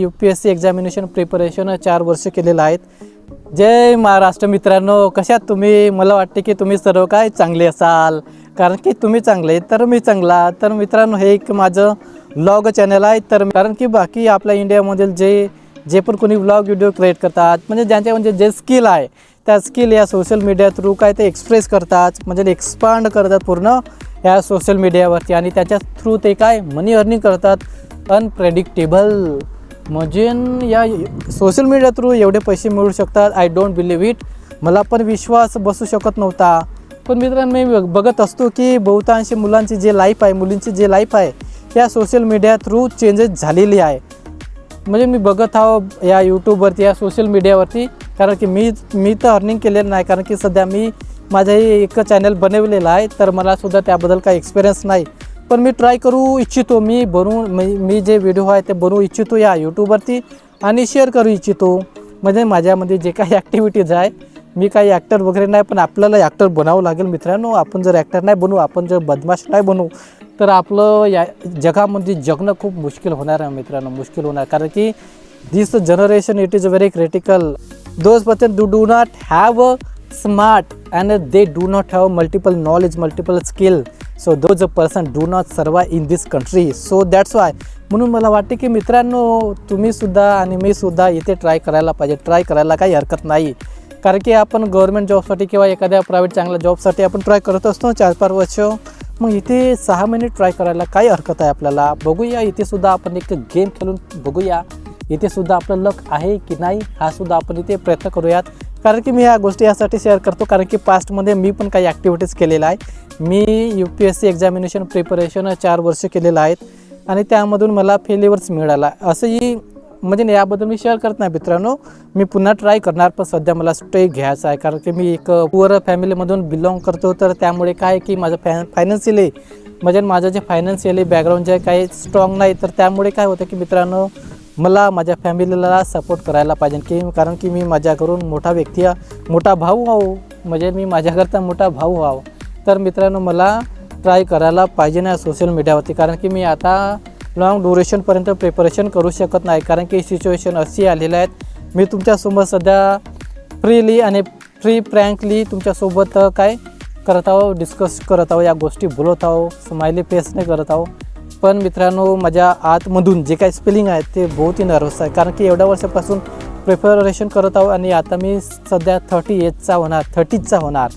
U P S C examination preparation चार वर्ष केलेलं आहेत. जय महाराष्ट्र मित्रांनो कशात तुम्ही? मला वाटते की तुम्ही सर्व काय चांगले असाल. कारण की तुम्ही चांगले तर मी चांगला. तर मित्रांनो हे एक माझं व्लॉग चॅनल आहे. तर कारण की बाकी आपल्या इंडियामधील जे जे पण कोणी व्लॉग व्हिडिओ क्रिएट करतात म्हणजे ज्यांच्या म्हणजे जे स्किल आहे त्या स्किल या सोशल मीडिया थ्रू काय ते एक्सप्रेस करतात म्हणजे एक्सपांड करतात पूर्ण या सोशल मीडियावरती आणि त्याच्या थ्रू ते काय मनी अर्निंग करतात. अनप्रेडिक्टेबल म्हणजे या सोशल मीडिया थ्रू एवढे पैसे मिळू शकतात. आय डोंट बिलीव्ह इट मला पण विश्वास बसू शकत नव्हता. पण मित्रांनो मी बघ- बघत असतो की बहुतांशी मुलांची जे लाईफ आहे मुलींची जे लाईफ आहे या सोशल मीडिया थ्रू चेंजेस झालेली आहे. म्हणजे मी बघत आहो या यूट्यूबवरती या सोशल मीडियावरती कारण की मी मी तर अर्निंग केलेलं नाही. कारण की सध्या मी माझंही एक चॅनल बनवलेलं आहे. तर मला सुद्धा त्याबद्दल काही एक्सपिरियन्स नाही. पण मी ट्राय करू इच्छितो. मी बनवून मी मी जे व्हिडिओ आहे ते बनवू इच्छितो या यूट्यूबवरती आणि शेअर करू इच्छितो. म्हणजे माझ्यामध्ये जे काही ॲक्टिव्हिटीज आहे मी काही ॲक्टर वगैरे नाही पण आपल्याला ॲक्टर बनावं लागेल मित्रांनो. आपण जर ॲक्टर नाही बनवू आपण जर बदमाश नाही बनवू तर आपलं या जगामध्ये जगणं खूप मुश्किल होणार आहे मित्रांनो. मुश्किल होणार. कारण की this generation it is very critical those person do do not have a smart and they do not have multiple knowledge multiple skill so those a person do not survive in this country so that's why म्हणून मला वाटते की मित्रांनो तुम्हीसुद्धा आणि मी सुद्धा इथे try करायला पाहिजे. ट्राय करायला काही हरकत नाही. कारण की आपण गव्हर्मेंट जॉबसाठी किंवा एखाद्या प्रायव्हेट चांगल्या जॉबसाठी आपण ट्राय करत असतो चार पाच वर्ष. मग इथे सहा महिने ट्राय करायला काय हरकत आहे आपल्याला. बघूया इथेसुद्धा आपण एक गेम खेळून बघूया. इथेसुद्धा आपलं लक आहे की नाही हा सुद्धा आपण इथे प्रयत्न करूयात. कारण की मी ह्या गोष्टी यासाठी शेअर करतो कारण की पास्टमध्ये मी पण काही ॲक्टिव्हिटीज केलेल्या आहे मी U P S C examination preparation चार वर्ष केलेलं आहेत आणि त्यामधून मला फेल्युअर्स मिळाला. असंही म्हणजे याबद्दल मी शेअर करत नाही मित्रांनो. मी पुन्हा ट्राय करणार पण सध्या मला स्टे घ्यायचा आहे. कारण की मी एक पुअर फॅमिलीमधून बिलॉंग करतो तर त्यामुळे काय की माझं फॅ फायनान्शियली म्हणजे माझं जे फायनान्शियली बॅकग्राऊंड जे काही स्ट्रॉंग नाही. तर त्यामुळे काय होतं की मित्रांनो मला माझ्या फॅमिलीला सपोर्ट करायला पाहिजे की कारण की मी माझ्याकडून मोठा व्यक्ती मोठा भाऊ व्हावो म्हणजे मी माझ्याकरता मोठा भाऊ व्हावं तर मित्रांनो मला ट्राय करायला पाहिजे ना सोशल मीडियावरती कारण की मी आता लॉंग ड्युरेशनपर्यंत प्रिपरेशन करू शकत नाही कारण की सिच्युएशन अशी आलेली आहेत. मी तुमच्यासोबत सध्या फ्रीली आणि फ्री प्रँकली तुमच्यासोबत काय करत आहो डिस्कस करत आहो या गोष्टी बोलत आहो स्माइली फेसने करत आहो. पण मित्रांनो माझ्या आतमधून जे काही स्पेलिंग आहे ते बहुत ही नर्वस आहे. कारण की एवढ्या वर्षापासून प्रिपरेशन करत आहो आणि आता मी सध्या थर्टी एजचा होणार थर्टीजचा होणार.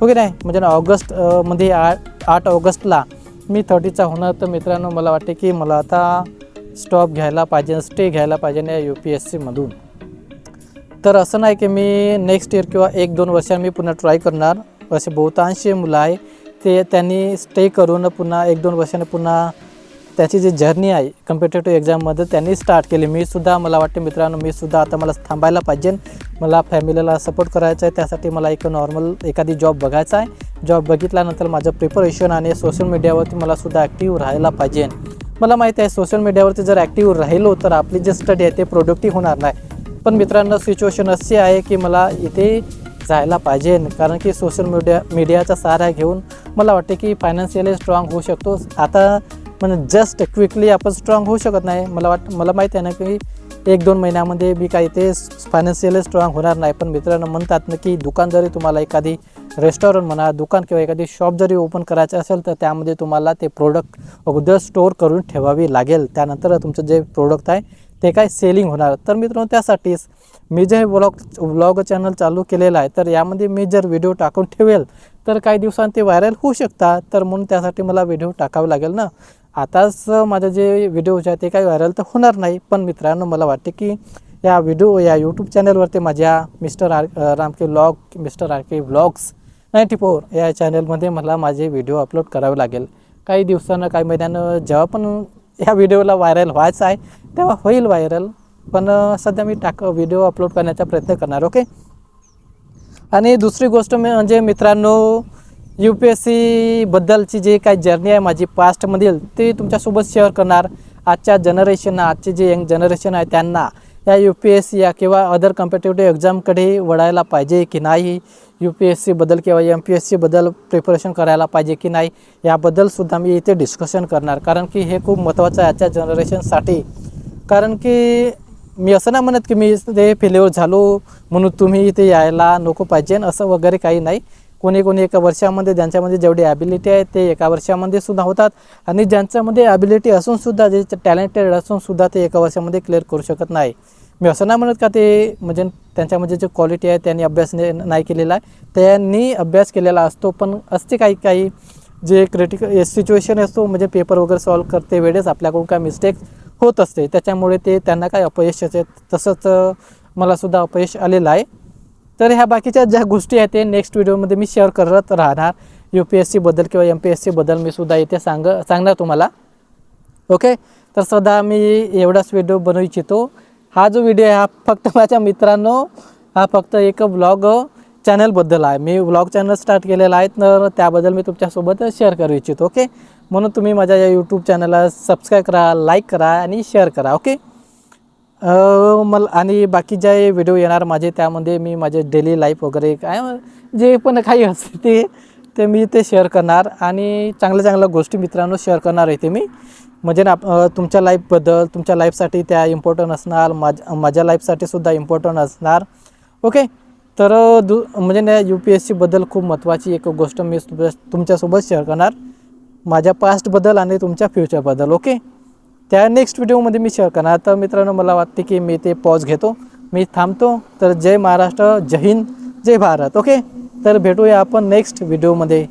हो ओके नाही? म्हणजे ऑगस्ट अ, मध्ये आठ आठ ऑगस्टला मी थर्टीचा होणार. तर मित्रांनो मला वाटते की मला आता स्टॉप घ्यायला पाहिजे स्टे घ्यायला पाहिजे या यू पी एस सीमधून तर असं नाही की मी नेक्स्ट इयर किंवा एक दोन वर्षांनी मी पुन्हा ट्राय करणार. असे बहुतांशी मुलं आहे. ते त्यांनी स्टे करून पुन्हा एक दोन वर्षाने पुन्हा त्याची जी जर्नी आहे कम्पिटेटिव्ह एक्झाममध्ये त्यांनी स्टार्ट केली. मी सुद्धा मला वाटते मित्रांनो मी सुद्धा आता मला थांबायला पाहिजे. मला फॅमिलीला सपोर्ट करायचा आहे. त्यासाठी मला एक नॉर्मल एखादी जॉब बघायचा आहे. जॉब बघितल्यानंतर माझं प्रिपरेशन आणि सोशल मीडियावरती मला सुद्धा ॲक्टिव्ह राहायला पाहिजे. मला माहिती आहे सोशल मीडियावरती जर ॲक्टिव्ह राहिलो तर आपली जे स्टडी आहे ते प्रोडक्टिव्ह होणार नाही. पण मित्रांनो सिच्युएशन अशी आहे की मला इथे जायला पाहिजे. कारण की सोशल मीडिया मीडियाचा सहारा घेऊन मला वाटते की फायनान्शियली स्ट्रॉंग होऊ शकतो. आता म्हणजे जस्ट क्विकली आपण स्ट्रॉंग होऊ शकत नाही. मला वाट मला माहीत आहे ना की एक दोन महिन्यामध्ये मी काही ते फायनान्शियली स्ट्रॉंग होणार नाही. पण मित्रांनो म्हणतात ना की दुकान जरी तुम्हाला एखादी रेस्टॉरंट म्हणा दुकान किंवा एखादी शॉप जरी ओपन करायचं असेल तर त्यामध्ये तुम्हाला ते प्रोडक्ट अगोदर स्टोअर करून ठेवावी लागेल. त्यानंतर तुमचं जे प्रोडक्ट आहे ते काय सेलिंग होणार. तर मित्रांनो त्यासाठीच मी जे व्लॉग व्लॉग चॅनल चालू केलेलं आहे तर यामध्ये मी जर व्हिडिओ टाकून ठेवेल तर काही दिवसांत ते व्हायरल होऊ शकतात. तर म्हणून त्यासाठी मला व्हिडिओ टाकावे लागेल ना. आताच माझं जे व्हिडिओज आहे ते काही व्हायरल तर होणार नाही पण मित्रांनो मला वाटते की या व्हिडिओ या यूट्यूब चॅनलवरती माझ्या मिस्टर आर रामके vlog mister R K vlogs ninety four या चॅनलमध्ये मला माझे व्हिडिओ अपलोड करावे लागेल. काही दिवसानं काही महिन्यानं जेव्हा पण ह्या व्हिडिओला व्हायरल व्हायचं आहे तेव्हा होईल व्हायरल पण सध्या मी टाक व्हिडिओ अपलोड करण्याचा प्रयत्न करणार ओके आणि दुसरी गोष्ट मी- म्हणजे मित्रांनो यू पी एस सीबद्दलची जी काही जर्नी आहे माझी पास्टमधील ते तुमच्यासोबत शेअर करणार. आजच्या जनरेशन आजचे जे यंग जनरेशन आहे त्यांना या यू पी एस सी या किंवा अदर कम्पिटेटिव्ह एक्झामकडे वळायला पाहिजे की नाही? यू पी एस सीबद्दल किंवा एम पी एस सीबद्दल प्रिपरेशन करायला पाहिजे की नाही? याबद्दलसुद्धा मी इथे डिस्कशन करणार. कारण की हे खूप महत्त्वाचं आहे आजच्या जनरेशनसाठी कारण की मी असं नाही म्हणत की मी ते फेल्युअर झालो म्हणून तुम्ही इथे यायला नको पाहिजे असं वगैरे काही नाही. कोणी कोणी एका वर्षामध्ये ज्यांच्यामध्ये जेवढी ॲबिलिटी आहे ते एका वर्षामध्ये सुद्धा होतात. आणि ज्यांच्यामध्ये ॲबिलिटी असूनसुद्धा जे टॅलेंटेड असूनसुद्धा ते एका वर्षामध्ये क्लिअर करू शकत नाही. मी असं नाही म्हणत का ते म्हणजे त्यांच्यामध्ये जे क्वालिटी आहे त्यांनी अभ्यास नाही केलेला आहे. त्यांनी अभ्यास केलेला असतो पण असते काही काही जे क्रिटिकल सिच्युएशन असतो म्हणजे पेपर वगैरे सॉल्व करते वेळेस आपल्याकडून काय मिस्टेक होत असते. त्याच्यामुळे ते त्यांना काय अपयश येते. तसंच मलासुद्धा मला सुद्धा अपयश आलेलं आहे. तर ह्या बाकीच्या ज्या गोष्टी आहेत ते नेक्स्ट व्हिडिओमध्ये मी शेअर करत राहणार. यू पी एस सीबद्दल किंवा एम पी एस सीबद्दल मी सुद्धा इथे सांग सांगणार तुम्हाला. ओके तर सध्या मी एवढाच व्हिडिओ बनवू इच्छितो. हा जो व्हिडिओ आहे हा फक्त माझ्या मित्रांनो हा फक्त एक ब्लॉग चॅनलबद्दल आहे. मी ब्लॉग चॅनल स्टार्ट केलेला आहे तर त्याबद्दल मी तुमच्यासोबत शेअर करू इच्छितो. ओके म्हणून तुम्ही माझ्या या यूट्यूब चॅनलला सबस्क्राईब करा लाईक करा आणि शेअर करा. ओके मला आणि बाकी जे व्हिडिओ येणार माझे त्यामध्ये मी माझे डेली लाईफ वगैरे काय जे पण काही असते ते ते मी ते शेअर करणार. आणि चांगल्या चांगल्या गोष्टी मित्रांनो शेअर करणार आहे ते मी. म्हणजे ना तुमच्या लाईफबद्दल तुमच्या लाईफसाठी त्या इम्पॉर्टंट असणार माझ माझ्या लाईफसाठी सुद्धा इम्पॉर्टंट असणार. ओके तर दु म्हणजे ना यू पी एस सीबद्दल खूप महत्त्वाची एक गोष्ट मी तुमच्या तुमच्यासोबत शेअर करणार. माझ्या पास्टबद्दल आणि तुमच्या फ्युचरबद्दल ओके त्या नेक्स्ट व्हिडिओमध्ये मी शेअर करणार. तर मित्रांनो मला वाटते की मी ते पॉज घेतो. मी थांबतो. तर जय महाराष्ट्र जय हिंद जय भारत. ओके तर भेटूया आपण नेक्स्ट व्हिडिओमध्ये